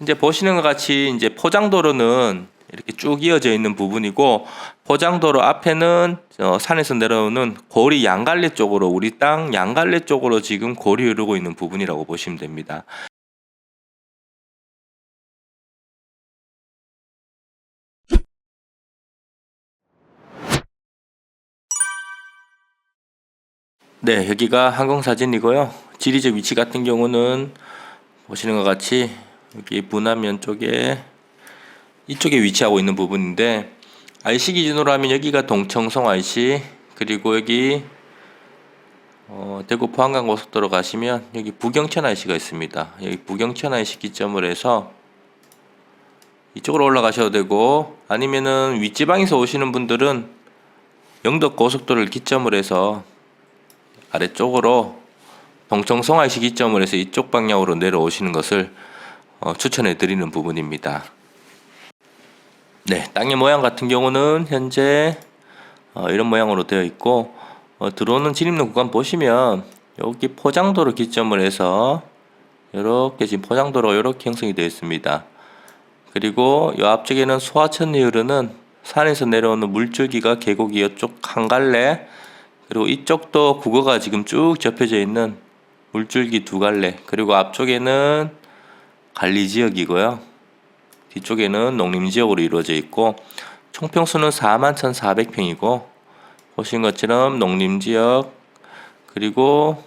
이제 보시는 것 같이 이제 포장도로는 이렇게 쭉 이어져 있는 부분이고 포장도로 앞에는 어, 산에서 내려오는 고리 양갈래 쪽으로 우리 땅 양갈래 쪽으로 지금 고리 흐르고 있는 부분이라고 보시면 됩니다. 네, 여기가 항공사진이고요. 지리적 위치 같은 경우는 보시는 것 같이 여기 분화면 쪽에 이쪽에 위치하고 있는 부분인데 IC 기준으로 하면 여기가 동청송 IC 그리고 여기 어, 대구 포항간 고속도로 가시면 여기 부경천 IC가 있습니다. 여기 부경천 IC 기점을 해서 이쪽으로 올라가셔도 되고 아니면은 윗지방에서 오시는 분들은 영덕 고속도로를 기점을 해서 아래쪽으로 동청송 IC 기점을 해서 이쪽 방향으로 내려오시는 것을 어, 추천해 드리는 부분입니다. 네, 땅의 모양 같은 경우는 현재 어, 이런 모양으로 되어 있고 어, 들어오는 진입로 구간 보시면 여기 포장도로 기점을 해서 이렇게 지금 포장도로 이렇게 형성이 되어 있습니다. 그리고 이 앞쪽에는 소하천리 흐르는 산에서 내려오는 물줄기가 계곡이 이쪽 한 갈래 그리고 이쪽도 국어가 지금 쭉 접혀져 있는 물줄기 두 갈래 그리고 앞쪽에는 관리 지역이고요. 뒤쪽에는 농림 지역으로 이루어져 있고 총평수는 41,400평이고 보신 것처럼 농림 지역 그리고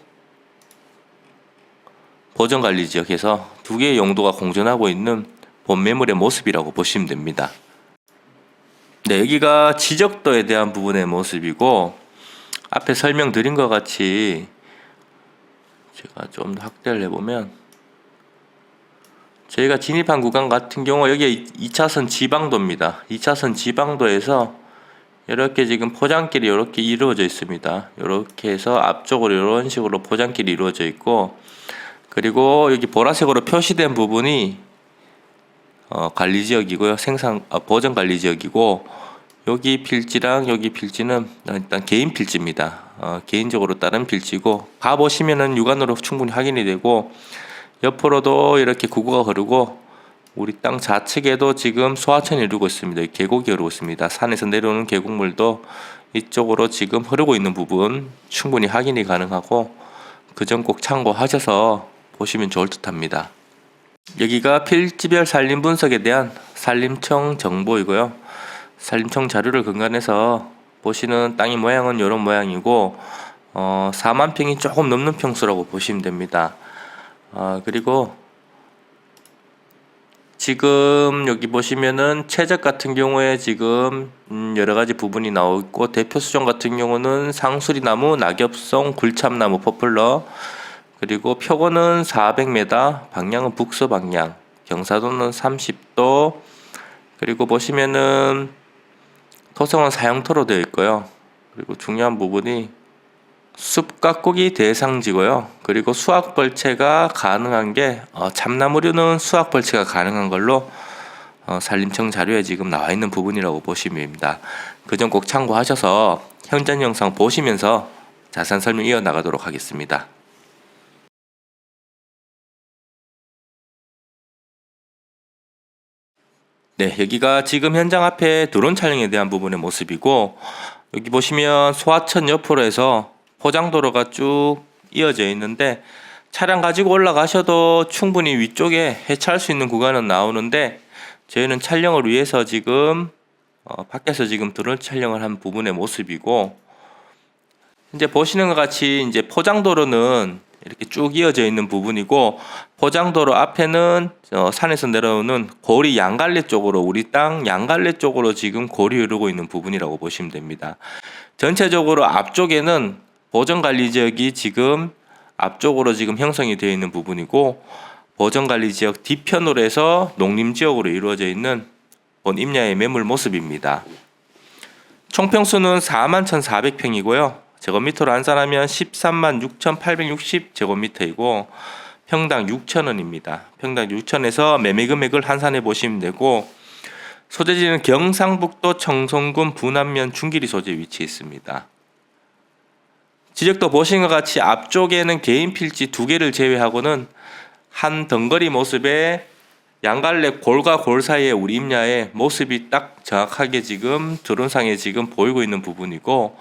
보전 관리 지역에서 두 개의 용도가 공존하고 있는 본 매물의 모습이라고 보시면 됩니다. 네, 여기가 지적도에 대한 부분의 모습이고 앞에 설명드린 것 같이 제가 좀 확대를 해보면 저희가 진입한 구간 같은 경우 여기 2차선 지방도입니다. 2차선 지방도에서 이렇게 지금 포장길이 이렇게 이루어져 있습니다. 이렇게 해서 앞쪽으로 이런 식으로 포장길이 이루어져 있고 그리고 여기 보라색으로 표시된 부분이 어, 관리 지역이고요. 생산 어, 보전 관리 지역이고 여기 필지랑 여기 필지는 일단 개인 필지입니다. 어, 개인적으로 다른 필지고 가 보시면은 육안으로 충분히 확인이 되고 옆으로도 이렇게 구구가 흐르고 우리 땅 좌측에도 지금 소하천이 흐르고 있습니다. 계곡이 흐르고 있습니다. 산에서 내려오는 계곡물도 이쪽으로 지금 흐르고 있는 부분 충분히 확인이 가능하고 그 점 꼭 참고하셔서 보시면 좋을 듯합니다. 여기가 필지별 산림 분석에 대한 산림청 정보이고요. 산림청 자료를 근간해서 보시는 땅의 모양은 이런 모양이고 어, 4만 평이 조금 넘는 평수라고 보시면 됩니다. 아, 그리고 지금 여기 보시면은 최적 같은 경우에 지금 음, 여러 가지 부분이 나오고 대표 수종 같은 경우는 상수리나무, 낙엽송, 굴참나무, 포플러 그리고 표고는 400m, 방향은 북서 방향, 경사도는 30도 그리고 보시면은 토성은 사형토로 되어 있고요. 그리고 중요한 부분이 숲 가꾸기 대상지고요. 그리고 수확 벌채가 가능한 게 어, 참나무류는 수확 벌채가 가능한 걸로 어, 산림청 자료에 지금 나와 있는 부분이라고 보시면 됩니다. 그 점 꼭 참고하셔서 현장 영상 보시면서 자세한 설명 이어 나가도록 하겠습니다. 네, 여기가 지금 현장 앞에 드론 촬영에 대한 부분의 모습이고 여기 보시면 소하천 옆으로 해서 포장도로가 쭉 이어져 있는데 차량 가지고 올라가셔도 충분히 위쪽에 해체할 수 있는 구간은 나오는데 저희는 촬영을 위해서 지금 어, 밖에서 지금 드론 촬영을 한 부분의 모습이고 이제 보시는 것 같이 이제 포장도로는 이렇게 쭉 이어져 있는 부분이고 포장도로 앞에는 어, 산에서 내려오는 고리 양갈래 쪽으로 우리 땅 양갈래 쪽으로 지금 고리 흐르고 있는 부분이라고 보시면 됩니다. 전체적으로 앞쪽에는 보전 관리 지역이 지금 앞쪽으로 지금 형성이 되어 있는 부분이고 보전 관리 지역 뒤편으로 해서 농림 지역으로 이루어져 있는 본 임야의 매물 모습입니다. 총평수는 4만 1,400평이고요. 제곱미터로 환산하면 13만 6,860 제곱미터이고 평당 6,000원입니다. 평당 6,000에서 매매 금액을 환산해 보시면 되고 소재지는 경상북도 청송군 분안면 중길이 소재 위치해 있습니다. 지적도 보신 것 같이 앞쪽에는 개인 필지 두 개를 제외하고는 한 덩거리 모습의 양갈래 골과 골 사이에 우리 임야의 모습이 딱 정확하게 지금 드론상에 지금 보이고 있는 부분이고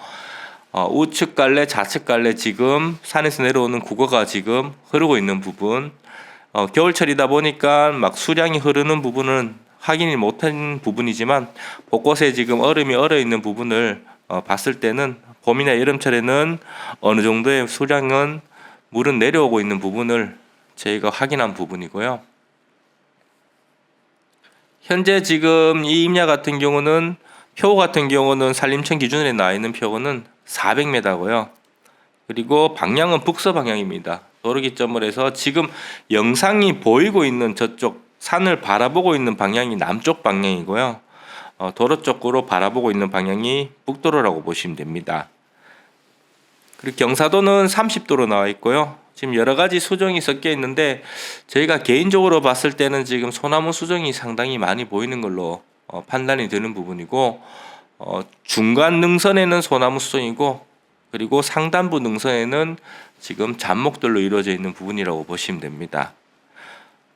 어, 우측 갈래 좌측 갈래 지금 산에서 내려오는 국어가 지금 흐르고 있는 부분. 어, 겨울철이다 보니까 막 수량이 흐르는 부분은 확인이 못한 부분이지만 곳곳에 지금 얼음이 얼어 있는 부분을 어, 봤을 때는 봄이나 여름철에는 어느 정도의 수량은 물은 내려오고 있는 부분을 저희가 확인한 부분이고요. 현재 지금 이 임야 같은 경우는 표 같은 경우는 산림청 기준에 나와 있는 표고는 400m고요. 그리고 방향은 북서 방향입니다. 도로 기점을 해서 지금 영상이 보이고 있는 저쪽 산을 바라보고 있는 방향이 남쪽 방향이고요. 어, 도로 쪽으로 바라보고 있는 방향이 북도로라고 보시면 됩니다. 그리고 경사도는 30도로 나와 있고요. 지금 여러 가지 수정이 섞여 있는데 저희가 개인적으로 봤을 때는 지금 소나무 수정이 상당히 많이 보이는 걸로 어, 판단이 되는 부분이고 어, 중간 능선에는 소나무 수정이고 그리고 상단부 능선에는 지금 잔목들로 이루어져 있는 부분이라고 보시면 됩니다.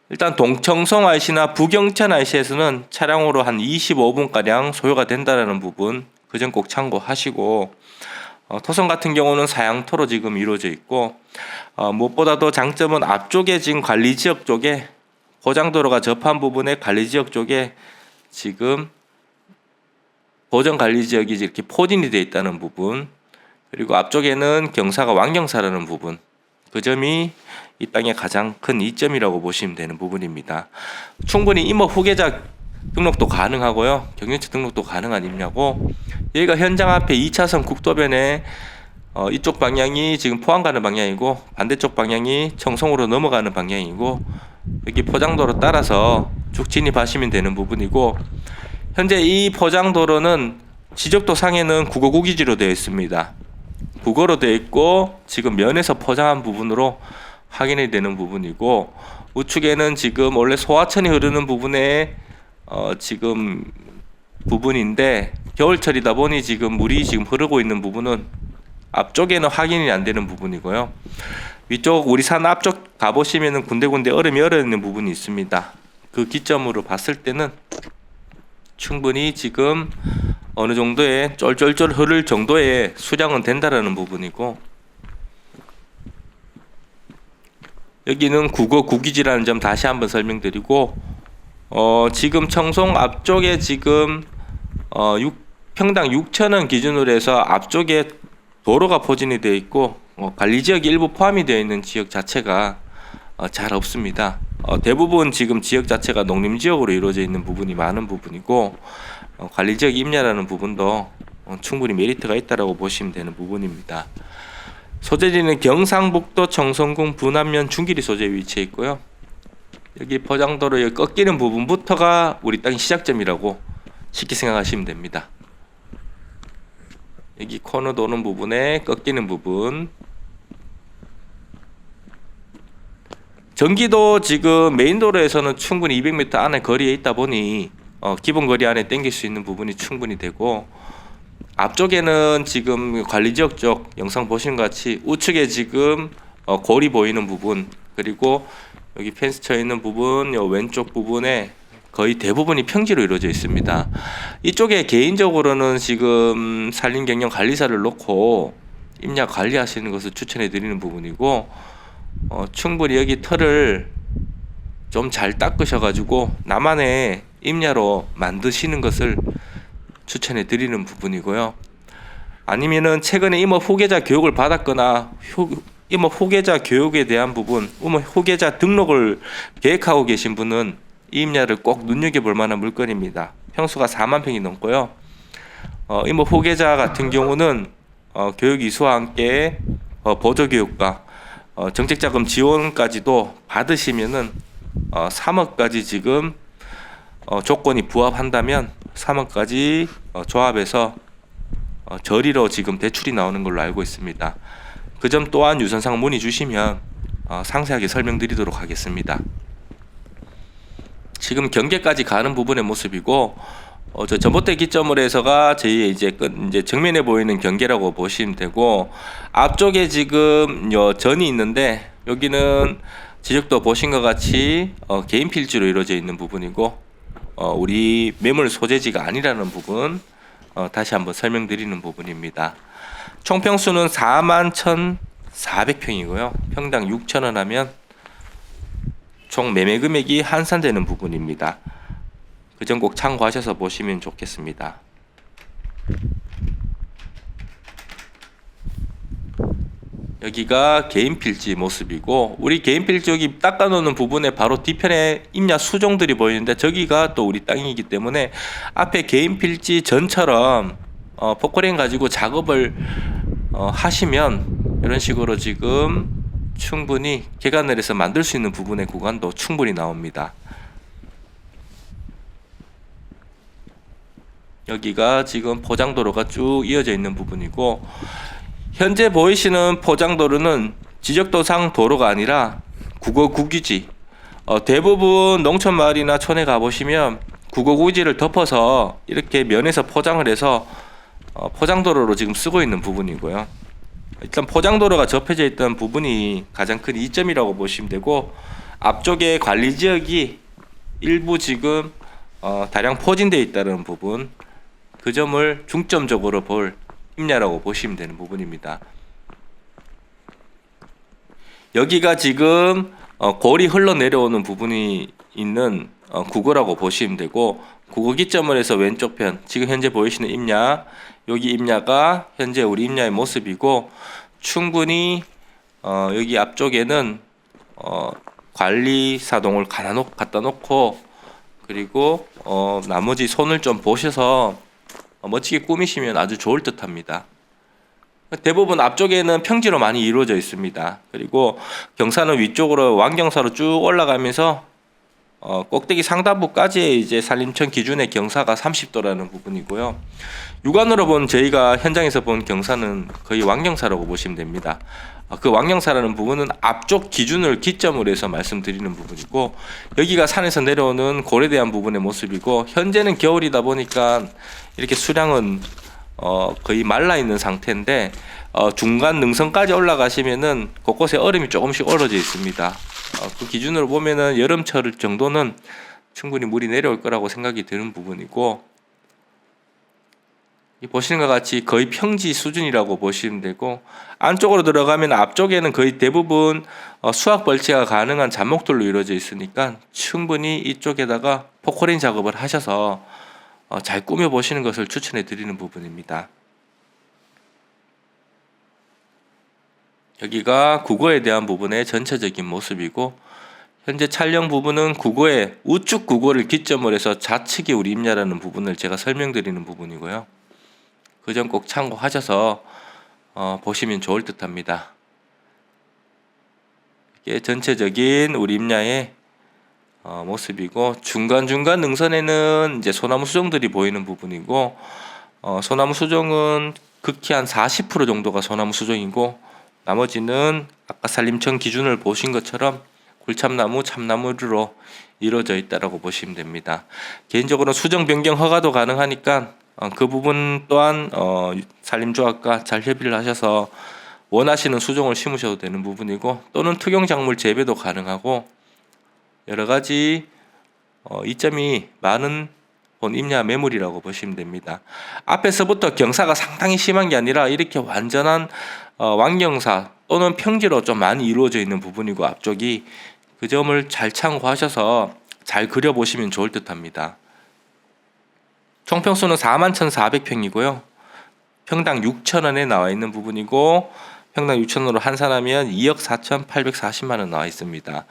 일단 동청성 IC나 부경천 IC에서는 차량으로 한 25분 가량 소요가 된다라는 부분 그 점 꼭 참고하시고 어, 토성 같은 경우는 사양토로 지금 이루어져 있고 어, 무엇보다도 장점은 앞쪽에 지금 관리 지역 쪽에 포장도로가 접한 부분에 관리 지역 쪽에 지금 보전 관리 지역이 이렇게 포진이 되어 있다는 부분 그리고 앞쪽에는 경사가 완경사라는 부분 그 점이 이 땅의 가장 큰 이점이라고 보시면 되는 부분입니다. 충분히 임업 후계자 등록도 가능하고요. 경영체 등록도 가능한 임야고 여기가 현장 앞에 2차선 국도변에 어, 이쪽 방향이 지금 포항 가는 방향이고 반대쪽 방향이 청송으로 넘어가는 방향이고 여기 포장도로 따라서 쭉 진입하시면 되는 부분이고 현재 이 포장도로는 지적도 상에는 국어 구기지로 되어 있습니다. 국어로 되어 있고 지금 면에서 포장한 부분으로 확인이 되는 부분이고 우측에는 지금 원래 소하천이 흐르는 부분에 어 지금 부분인데 겨울철이다 보니 지금 물이 지금 흐르고 있는 부분은 앞쪽에는 확인이 안 되는 부분이고요. 위쪽 우리 산 앞쪽 가보시면은 군데군데 얼음이 얼어 있는 부분이 있습니다. 그 기점으로 봤을 때는 충분히 지금 어느 정도의 쫄쫄쫄 흐를 정도의 수량은 된다라는 부분이고 여기는 국어 구기지라는 점 다시 한번 설명드리고 어 지금 청송 앞쪽에 지금 어 6, 평당 6천 원 기준으로 해서 앞쪽에 도로가 포진이 되어 있고 어, 관리 지역이 일부 포함이 되어 있는 지역 자체가 어, 잘 없습니다. 어, 대부분 지금 지역 자체가 농림 지역으로 이루어져 있는 부분이 많은 부분이고 어, 관리 지역 임야라는 부분도 어, 충분히 메리트가 있다라고 보시면 되는 부분입니다. 소재지는 경상북도 청송군 분안면 중길이 소재에 위치해 있고요. 여기 포장도로 여기 꺾이는 부분부터가 우리 땅 시작점이라고 쉽게 생각하시면 됩니다. 여기 코너 도는 부분에 꺾이는 부분 전기도 지금 메인도로에서는 충분히 200m 안에 거리에 있다 보니 어, 기본 거리 안에 땡길 수 있는 부분이 충분히 되고 앞쪽에는 지금 관리 지역 쪽 영상 보시는 것 같이 우측에 지금 어, 골이 보이는 부분 그리고 여기 펜스 쳐 있는 부분 요 왼쪽 부분에 거의 대부분이 평지로 이루어져 있습니다. 이쪽에 개인적으로는 지금 산림경영 관리사를 놓고 임야 관리하시는 것을 추천해 드리는 부분이고 어, 충분히 여기 털을 좀 잘 닦으셔가지고 나만의 임야로 만드시는 것을 추천해 드리는 부분이고요. 아니면은 최근에 임업 후계자 교육을 받았거나 후, 임업 후계자 교육에 대한 부분, 임업 후계자 등록을 계획하고 계신 분은 이 임야를 꼭 눈여겨볼 만한 물건입니다. 평수가 4만 평이 넘고요. 어, 임업 후계자 같은 경우는 어, 교육 이수와 함께 어, 보조 교육과 어, 정책자금 지원까지도 받으시면은 어, 3억까지 지금 어, 조건이 부합한다면 3억까지 어, 조합해서 어, 저리로 지금 대출이 나오는 걸로 알고 있습니다. 그 점 또한 유선상 문의 주시면 어, 상세하게 설명드리도록 하겠습니다. 지금 경계까지 가는 부분의 모습이고 어, 저 전봇대 기점으로 해서가 저희 이제 끝 이제 정면에 보이는 경계라고 보시면 되고 앞쪽에 지금 요 전이 있는데 여기는 지적도 보신 것 같이 어, 개인 필지로 이루어져 있는 부분이고 어, 우리 매물 소재지가 아니라는 부분 어, 다시 한번 설명드리는 부분입니다. 총 평수는 4만 1,400평이고요. 평당 6천 원 하면 총 매매 금액이 환산되는 부분입니다. 그 점 꼭 참고하셔서 보시면 좋겠습니다. 여기가 개인 필지 모습이고 우리 개인 필지 여기 닦아놓는 부분에 바로 뒤편에 임야 수종들이 보이는데 저기가 또 우리 땅이기 때문에 앞에 개인 필지 전처럼 어, 포크레인 가지고 작업을 어, 하시면 이런 식으로 지금 충분히 개간을 해서 만들 수 있는 부분의 구간도 충분히 나옵니다. 여기가 지금 포장도로가 쭉 이어져 있는 부분이고 현재 보이시는 포장도로는 지적도상 도로가 아니라 국어 국유지. 어, 대부분 농촌 마을이나 촌에 가보시면 국어 국유지를 덮어서 이렇게 면에서 포장을 해서 어, 포장도로로 지금 쓰고 있는 부분이고요. 일단 포장도로가 접혀져 있던 부분이 가장 큰 이점이라고 보시면 되고 앞쪽에 관리 지역이 일부 지금 어, 다량 포진되어 있다는 부분 그 점을 중점적으로 볼 임야라고 보시면 되는 부분입니다. 여기가 지금 어, 골이 흘러내려오는 부분이 있는 어, 국어라고 보시면 되고 국어 기점을 해서 왼쪽 편 지금 현재 보이시는 임야 여기 임야가 현재 우리 임야의 모습이고 충분히 어, 여기 앞쪽에는 어, 관리 사동을 갖다, 놓고 그리고 어, 나머지 손을 좀 보셔서 어, 멋지게 꾸미시면 아주 좋을 듯합니다. 대부분 앞쪽에는 평지로 많이 이루어져 있습니다. 그리고 경사는 위쪽으로 완경사로 쭉 올라가면서 어, 꼭대기 상단부까지 이제 산림청 기준의 경사가 30도라는 부분이고요. 육안으로 본 저희가 현장에서 본 경사는 거의 완경사라고 보시면 됩니다. 어, 그 완경사라는 부분은 앞쪽 기준을 기점으로 해서 말씀드리는 부분이고 여기가 산에서 내려오는 골에 대한 부분의 모습이고 현재는 겨울이다 보니까 이렇게 수량은 어, 거의 말라 있는 상태인데 어, 중간 능선까지 올라가시면은 곳곳에 얼음이 조금씩 얼어져 있습니다. 어, 그 기준으로 보면은 여름철 정도는 충분히 물이 내려올 거라고 생각이 드는 부분이고 이 보시는 것 같이 거의 평지 수준이라고 보시면 되고 안쪽으로 들어가면 앞쪽에는 거의 대부분 어, 수확 벌채가 가능한 잔목들로 이루어져 있으니까 충분히 이쪽에다가 포코린 작업을 하셔서 어, 잘 꾸며 보시는 것을 추천해 드리는 부분입니다. 여기가 국어에 대한 부분의 전체적인 모습이고 현재 촬영 부분은 국어의 우측 국어를 기점으로 해서 좌측이 우리 임야라는 부분을 제가 설명드리는 부분이고요. 그 점 꼭 참고하셔서 어, 보시면 좋을 듯합니다. 이게 전체적인 우리 임야의 어, 모습이고 중간 중간 능선에는 이제 소나무 수종들이 보이는 부분이고 어, 소나무 수종은 극히 한 40% 정도가 소나무 수종이고 나머지는 아까 산림청 기준을 보신 것처럼 굴참나무, 참나무로 이루어져 있다라고 보시면 됩니다. 개인적으로 수정 변경 허가도 가능하니까 어, 그 부분 또한 어, 산림조합과 잘 협의를 하셔서 원하시는 수종을 심으셔도 되는 부분이고 또는 특용 작물 재배도 가능하고 여러 가지 어, 이점이 많은 본 임야 매물이라고 보시면 됩니다. 앞에서부터 경사가 상당히 심한 게 아니라 이렇게 완전한 어, 완경사 또는 평지로 좀 많이 이루어져 있는 부분이고 앞쪽이 그 점을 잘 참고하셔서 잘 그려보시면 좋을 듯합니다. 총 평수는 41,400평이고요. 평당 6천원에 나와 있는 부분이고 평당 6천원으로 환산하면 2억 4,840만 원 나와 있습니다.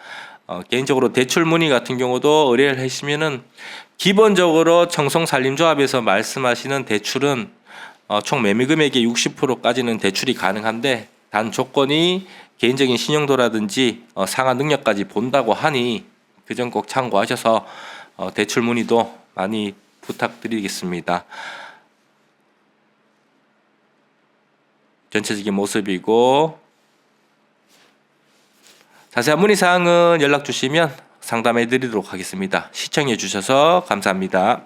어, 개인적으로 대출 문의 같은 경우도 의뢰를 하시면은 기본적으로 청송산림조합에서 말씀하시는 대출은 어, 총 매매 금액의 60%까지는 대출이 가능한데 단 조건이 개인적인 신용도라든지 어, 상하 능력까지 본다고 하니 그 점 꼭 참고하셔서 어, 대출 문의도 많이 부탁드리겠습니다. 전체적인 모습이고 자세한 문의 사항은 연락 주시면 상담해 드리도록 하겠습니다. 시청해 주셔서 감사합니다.